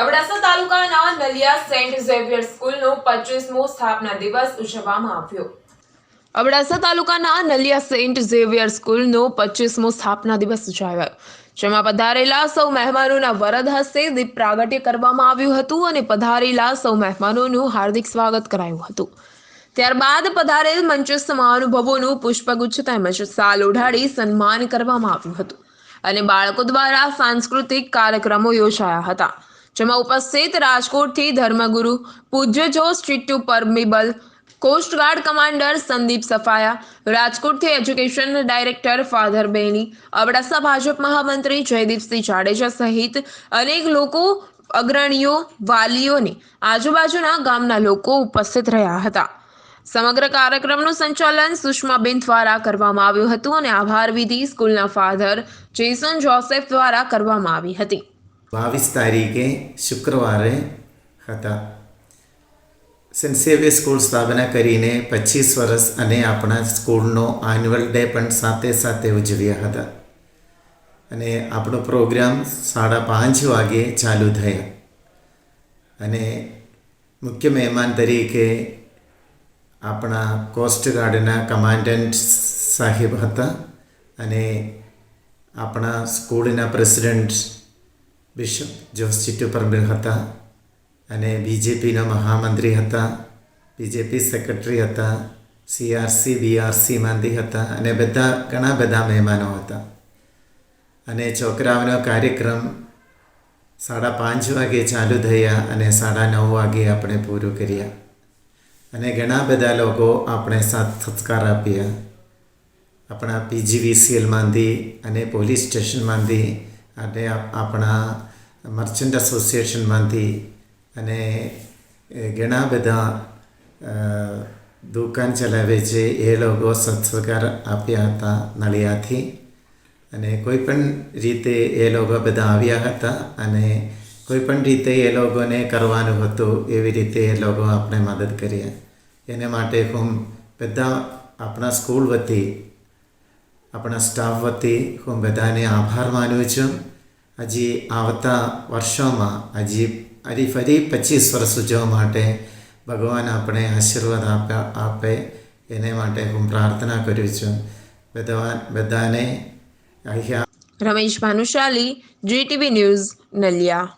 અબડાસા તાલુકાના Naliya Saint Xavier સ્કૂલનો પચીસમો સ્થાપના દિવસ ઉજવવામાં આવ્યો. અબડાસા તાલુકાના નલિયા સેન્ટ ઝેવિયર સ્કૂલનો પચીસમો સ્થાપના દિવસ ઉજવાયો. જેમાં પધારેલા સૌ મહેમાનોના વરદ હસ્તે દીપ પ્રાગટ્ય કરવામાં આવ્યું હતું અને પધારેલા સૌ મહેમાનોનું હાર્દિક સ્વાગત કરાયું હતું. ત્યારબાદ પધારેલ મંચસ્થ મહાનુભવોનું પુષ્પગુચ્છ તેમજ સાલ ઓઢાડી સન્માન કરવામાં આવ્યું હતું. અને બાળકો દ્વારા સાંસ્કૃતિક કાર્યક્રમો યોજાયા હતા. જેમાં ઉપસ્થિત રાજકોટથી ધર્મગુરુ પૂજ્ય જોશ ચિટ્ટુ પરમિબલ coast guard commander Sandeep Safaya, રાજકોટથી એજ્યુકેશન ડાયરેક્ટર ફાધર બેની, અબડાસા ભાજપ મહામંત્રી જયદીપસિંહ જાડેજા સહિત અનેક લોકો, અગ્રણીઓ વાલીઓને આજુબાજુના ગામના લોકો ઉપસ્થિત રહ્યા હતા. સમગ્ર કાર્યક્રમનું સંચાલન સુષ્માબેન દ્વારા કરવામાં આવ્યું હતું અને આભાર વિધિ સ્કૂલના ફાધર જેસન જોસેફ દ્વારા કરવામાં આવી હતી. બાવીસ તારીખે શુક્રવારે હતા સેન્ટ સેવિયર સ્કૂલ સ્થાપના કરીને પચીસ વર્ષ અને આપણા સ્કૂલનો એન્યુઅલ ડે પણ સાથે સાથે ઉજવ્યા હતા અને આપણો પ્રોગ્રામ સાડા પાંચ વાગે ચાલુ થયા અને મુખ્ય મહેમાન તરીકે આપણા કોસ્ટગાર્ડના કમાન્ડન્ટ સાહેબ હતા અને આપણા સ્કૂલના પ્રેસિડેન્ટ બિશપ જોસ ચિટ્ટુપરમિલ હતા અને બીજેપીના મહામંત્રી હતા બીજેપી સેક્રેટરી હતા સીઆરસી બીઆરસીમાંથી હતા અને બધા ઘણા બધા મહેમાનો હતા અને છોકરાઓનો કાર્યક્રમ સાડા પાંચ વાગે ચાલુ થયા અને સાડા નવ વાગે આપણે પૂરું કર્યા અને ઘણા બધા લોકો આપણે સાથ સત્કાર આપ્યા આપણા પીજીવીસીએલમાંથી અને પોલીસ સ્ટેશનમાંથી અને આપણા મર્ચન્ટ એસોસિએશનમાંથી અને ઘણા બધા દુકાન ચલાવે છે, એ લોકો સંસ્કાર આપ્યા હતા નળિયાથી. અને કોઈ પણ રીતે એ લોકો બધા આવ્યા હતા અને કોઈ પણ રીતે એ લોકોને કરવાનું હતું, એવી રીતે એ લોકો આપણે મદદ કર્યા. એને માટે હું બધા આપણા સ્કૂલ વતી આપણા સ્ટાફ વતી હું બધાને આભાર માનું છું. હજી આવતા વર્ષોમાં હજી હજી ફરી પચીસ વર્ષ ઉજવવા માટે ભગવાન આપણે આશીર્વાદ આપે આપે. એને માટે હું પ્રાર્થના કરું છું. બધા બધાને રમેશ ભાનુશાલી જીટીવી ન્યૂઝ નલિયા.